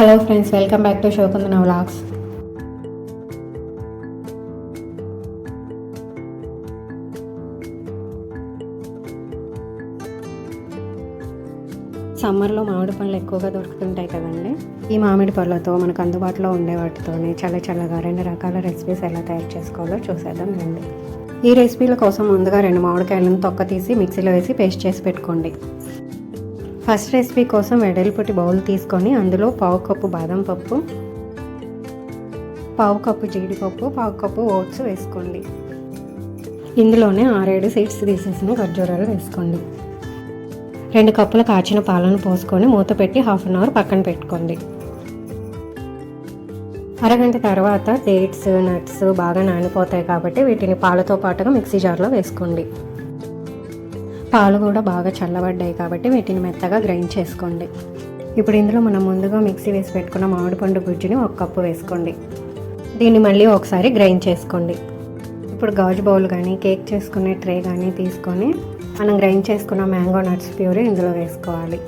Hello friends welcome back to షోకుందన vlogs సమ్మర్లో మామిడి పళ్ళు ఎక్కువగా దొరుకుతుంటాయి కదండి. ఈ మామిడి పళ్ళతో మనకు అందుబాటులో ఉండే వాటితోనే చల్ల చల్లగా రెండు రకాల రెసిపీస్ ఎలా తయారు చేసుకోవాలో చూసేద్దాం రండి. ఈ రెసిపీల కోసం ముందుగా రెండు మామిడికాయలను తొక్క తీసి మిక్సీలో వేసి పేస్ట్ చేసి పెట్టుకోండి. ఫస్ట్ రెసిపీ కోసం వెడల్పొట్టి బౌల్ తీసుకొని అందులో పావు కప్పు బాదం పప్పు పావు కప్పు జీడిపప్పు పావు కప్పు ఓట్స్ వేసుకోండి. ఇందులోనే ఆరేడు సీడ్స్ తీసేసిన ఖర్జూరాలు వేసుకోండి. రెండు కప్పుల కాచిన పాలను పోసుకొని మూత పెట్టి హాఫ్ అన్ అవర్ పక్కన పెట్టుకోండి. అరగంట తర్వాత డేట్స్ నట్స్ బాగా నానిపోతాయి కాబట్టి వీటిని పాలతో పాటుగా మిక్సీ జార్లో వేసుకోండి. పాలు కూడా బాగా చల్లబడ్డాయి కాబట్టి వీటిని మెత్తగా గ్రైండ్ చేసుకోండి. ఇప్పుడు ఇందులో మనం ముందుగా మిక్సీ వేసి పెట్టుకున్న మామిడిపండు గుజ్జుని ఒక కప్పు వేసుకోండి. దీన్ని మళ్ళీ ఒకసారి గ్రైండ్ చేసుకోండి. ఇప్పుడు గాజు బౌల్ కానీ కేక్ చేసుకునే ట్రే కానీ తీసుకొని మనం గ్రైండ్ చేసుకున్న మ్యాంగో నట్స్ ప్యూరీ ఇందులో వేసుకోవాలి.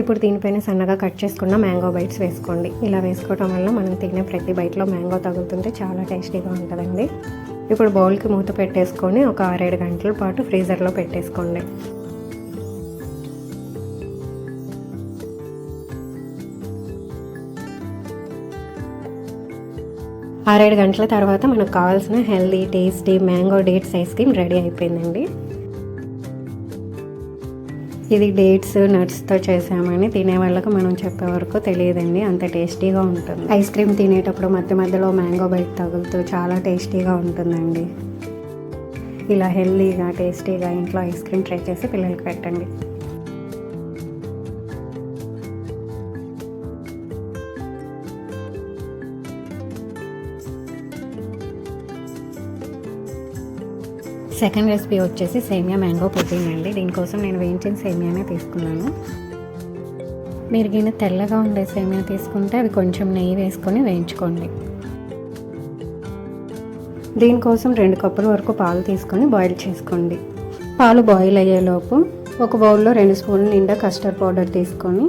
ఇప్పుడు దీనిపైన సన్నగా కట్ చేసుకున్న మ్యాంగో బైట్స్ వేసుకోండి. ఇలా వేసుకోవటం వల్ల మనం తినే ప్రతి బైట్లో మ్యాంగో తగులుతుంటే చాలా టేస్టీగా ఉంటుందండి. ఇప్పుడు బౌల్కి మూత పెట్టేసుకొని ఒక ఆరేడు గంటల పాటు ఫ్రీజర్లో పెట్టేసుకోండి. ఆరేడు గంటల తర్వాత మనకు కావాల్సిన healthy tasty mango dates ice cream ready అయిపోయిందండి. ఇది డేట్స్ నట్స్తో చేసామని తినే వాళ్ళకి మనం చెప్పే వరకు తెలియదండి. అంత టేస్టీగా ఉంటుంది. ఐస్ క్రీమ్ తినేటప్పుడు మధ్య మధ్యలో మ్యాంగో బైట్ తగులుతూ చాలా టేస్టీగా ఉంటుందండి. ఇలా హెల్దీగా టేస్టీగా ఇంట్లో ఐస్ క్రీమ్ ట్రై చేసి పిల్లలకి పెట్టండి. సెకండ్ రెసిపీ వచ్చేసి సేమియా మ్యాంగో పుడ్డింగ్ అండి. దీనికోసం నేను వేయించిన సేమియానే తీసుకున్నాను. మీరు గిన్నె తెల్లగా ఉండే సేమియా తీసుకుంటే అవి కొంచెం నెయ్యి వేసుకొని వేయించుకోండి. దీనికోసం రెండు కప్పుల వరకు పాలు తీసుకొని బాయిల్ చేసుకోండి. పాలు బాయిల్ అయ్యేలోపు ఒక బౌల్లో రెండు స్పూన్ల నిండా కస్టర్డ్ పౌడర్ తీసుకొని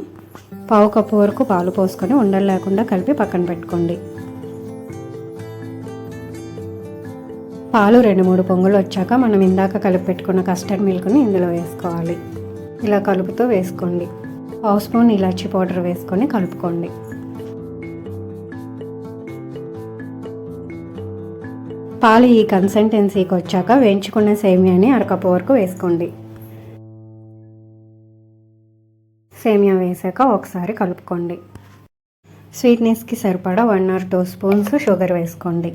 పావు కప్పు వరకు పాలు పోసుకొని ఉండలు లేకుండా కలిపి పక్కన పెట్టుకోండి. పాలు రెండు మూడు పొంగులు వచ్చాక మనం ఇందాక కలిపి పెట్టుకున్న కస్టర్డ్ మిల్క్ని ఇందులో వేసుకోవాలి. ఇలా కలుపుతూ వేసుకోండి. పావు స్పూన్ ఇలాచీ పౌడర్ వేసుకొని కలుపుకోండి. పాలు ఈ కన్సిస్టెన్సీకి వచ్చాక వేయించుకున్న సేమియాని అరకప్పు వరకు వేసుకోండి. సేమియా వేసాక ఒకసారి కలుపుకోండి. స్వీట్నెస్కి సరిపడా one or two spoons sugar వేసుకోండి.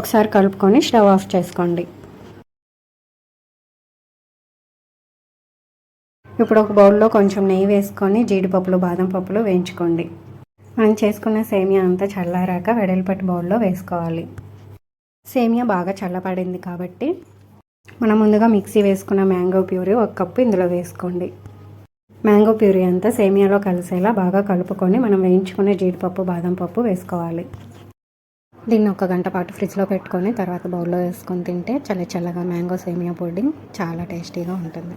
ఒకసారి కలుపుకొని స్టవ్ ఆఫ్ చేసుకోండి. ఇప్పుడు ఒక బౌల్లో కొంచెం నెయ్యి వేసుకొని జీడిపప్పులు బాదం పప్పులు వేయించుకోండి. మనం చేసుకున్న సేమియా అంతా చల్లారాక వెడల్పట్టి బౌల్లో వేసుకోవాలి. సేమియా బాగా చల్లపడింది కాబట్టి మనం ముందుగా మిక్సీ వేసుకున్న మ్యాంగో ప్యూరీ ఒక కప్పు ఇందులో వేసుకోండి. మ్యాంగో ప్యూరీ అంతా సేమియాలో కలిసేలా బాగా కలుపుకొని మనం వేయించుకునే జీడిపప్పు బాదం పప్పు వేసుకోవాలి. దీన్ని ఒక గంట పాటు ఫ్రిడ్జ్లో పెట్టుకొని తర్వాత బౌల్లో వేసుకొని తింటే చల్ల చల్లగా మ్యాంగో సేమియా పుడ్డింగ్ చాలా టేస్టీగా ఉంటుంది.